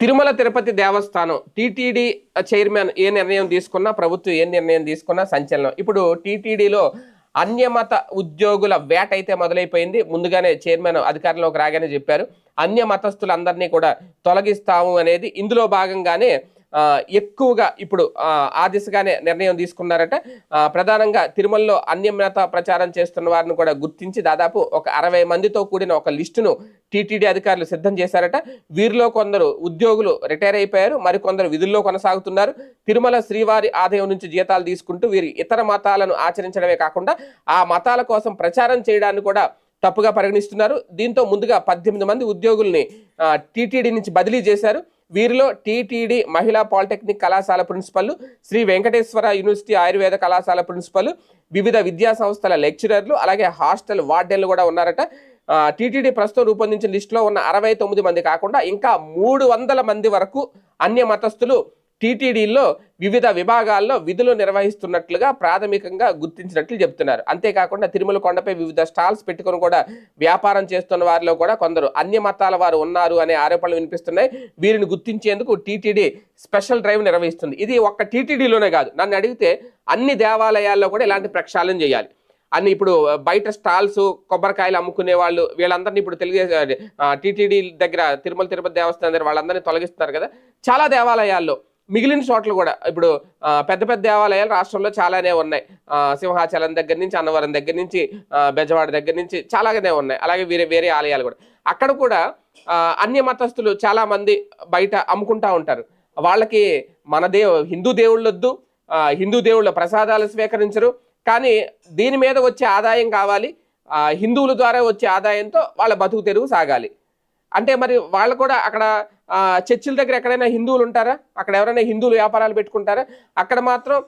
తిరుమల తిరుపతి దేవస్థానం TTD chairman ఏ నిర్ణయం తీసుకున్నా ప్రభుత్వం ఏ నిర్ణయం తీసుకున్నా సంచలనం. ఇప్పుడు టీటీడీలో అన్యమత ఉద్యోగుల వేట అయితే మొదలైపోయింది. ముందుగానే చైర్మన్ అధికారంలోకి రాగానే చెప్పారు. అన్య మతస్థులందరినీ కూడా తొలగిస్తాము అనేది ఇందులో భాగంగానే ఎక్కువగా ఇప్పుడు ఆ, దిశగానే నిర్ణయం తీసుకున్నారట. ప్రధానంగా తిరుమలలో అన్యమత ప్రచారం చేస్తున్న వారిని కూడా గుర్తించి దాదాపు ఒక అరవై మందితో కూడిన ఒక లిస్టును టీటీడీ అధికారులు సిద్ధం చేశారట. వీరిలో కొందరు ఉద్యోగులు రిటైర్ అయిపోయారు. మరికొందరు విధుల్లో కొనసాగుతున్నారు. తిరుమల శ్రీవారి ఆదాయం నుంచి జీతాలు తీసుకుంటూ వీరి ఇతర మతాలను ఆచరించడమే కాకుండా ఆ మతాల కోసం ప్రచారం చేయడాన్ని కూడా తప్పుగా పరిగణిస్తున్నారు. దీంతో ముందుగా పద్దెనిమిది మంది ఉద్యోగుల్ని టీటీడీ నుంచి బదిలీ చేశారు. వీరిలో టీటీడీ మహిళా పాలిటెక్నిక్ కళాశాల ప్రిన్సిపల్ శ్రీ వెంకటేశ్వర యూనివర్సిటీ ఆయుర్వేద కళాశాల ప్రిన్సిపల్ వివిధ విద్యా సంస్థల లెక్చరర్లు అలాగే హాస్టల్ వార్డెన్లు కూడా ఉన్నారట. టీటీడీ ప్రస్తుతం రూపొందించిన లిస్టులో ఉన్న అరవై తొమ్మిది మంది కాకుండా ఇంకా మూడు వందల మంది వరకు అన్య మతస్థులు టీటీడీలో వివిధ విభాగాల్లో విధులు నిర్వహిస్తున్నట్లుగా ప్రాథమికంగా గుర్తించినట్లు చెప్తున్నారు అంతేకాకుండా తిరుమల కొండపై వివిధ స్టాల్స్ పెట్టుకొని కూడా వ్యాపారం చేస్తున్న వారిలో కూడా కొందరు అన్య మతాల వారు ఉన్నారు అనే ఆరోపణలు వినిపిస్తున్నాయి. వీరిని గుర్తించేందుకు టీటీడీ స్పెషల్ డ్రైవ్ నిర్వహిస్తుంది. ఇది ఒక్క టీటీడీలోనే కాదు. నన్ను అడిగితే అన్ని దేవాలయాల్లో కూడా ఇలాంటి ప్రక్షాళన చేయాలి. అన్ని ఇప్పుడు బయట స్టాల్స్ కొబ్బరికాయలు అమ్ముకునే వాళ్ళు వీళ్ళందరినీ ఇప్పుడు తెలుగు టీటీడీ దగ్గర తిరుమల తిరుపతి దేవస్థానం దగ్గర వాళ్ళందరినీ తొలగిస్తున్నారు కదా. చాలా దేవాలయాల్లో మిగిలిన చోట్ల కూడా ఇప్పుడు పెద్ద పెద్ద దేవాలయాలు రాష్ట్రంలో చాలానే ఉన్నాయి. సింహాచలం దగ్గర నుంచి అన్నవరం దగ్గర నుంచి బెజవాడ దగ్గర నుంచి చాలానే ఉన్నాయి. అలాగే వేరే వేరే ఆలయాలు కూడా. అక్కడ కూడా అన్ని అన్య మతస్థులు చాలామంది బయట అమ్ముకుంటా ఉంటారు. వాళ్ళకి మన దేవు హిందూ దేవుళ్ళొద్దు హిందూ దేవుళ్ళ ప్రసాదాలు స్వీకరించరు. కానీ దీని మీద వచ్చే ఆదాయం కావాలి. ఆ, హిందువుల ద్వారా వచ్చే ఆదాయంతో వాళ్ళ బతుకు తెరువు సాగాలి. అంటే మరి వాళ్ళు కూడా అక్కడ చర్చిల దగ్గర ఎక్కడైనా హిందువులు ఉంటారా? అక్కడ ఎవరైనా హిందువులు వ్యాపారాలు పెట్టుకుంటారా? అక్కడ మాత్రం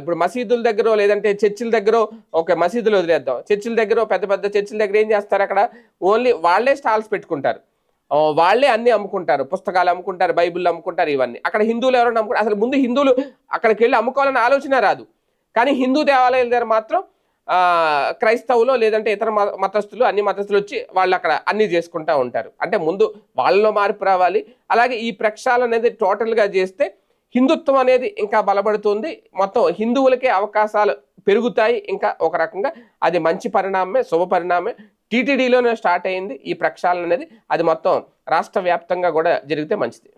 ఇప్పుడు మసీదుల దగ్గర లేదంటే చర్చిల దగ్గర ఒక మసీదులు వదిలేద్దాం. చర్చిల దగ్గర పెద్ద పెద్ద చర్చిల దగ్గర ఏం చేస్తారు అక్కడ? ఓన్లీ వాళ్ళే స్టాల్స్ పెట్టుకుంటారు. వాళ్ళే వాళ్ళే అన్ని అమ్ముకుంటారు. పుస్తకాలు అమ్ముకుంటారు బైబిల్ అమ్ముకుంటారు ఇవన్నీ. అక్కడ హిందువులు ఎవరైనా అమ్ముకుంటారు అసలు ముందు హిందువులు అక్కడికి వెళ్ళి అమ్ముకోవాలని ఆలోచన రాదు. కానీ హిందూ దేవాలయాల దగ్గర మాత్రం క్రైస్తవులు లేదంటే ఇతర మ- మతస్థులు అన్ని మతస్థులు వచ్చి వాళ్ళు అక్కడ అన్ని చేసుకుంటా ఉంటారు. అంటే ముందు వాళ్ళలో మార్పు రావాలి. అలాగే ఈ ప్రక్షాళన అనేది టోటల్గా చేస్తే హిందుత్వం అనేది ఇంకా బలపడుతుంది. మొత్తం హిందువులకే అవకాశాలు పెరుగుతాయి. ఇంకా ఒక రకంగా అది మంచి పరిణామమే శుభ పరిణామమే. టీటీడీలోనే స్టార్ట్ అయింది ఈ ప్రక్షాళన అనేది. అది మొత్తం రాష్ట్ర వ్యాప్తంగా కూడా జరిగితే మంచిది.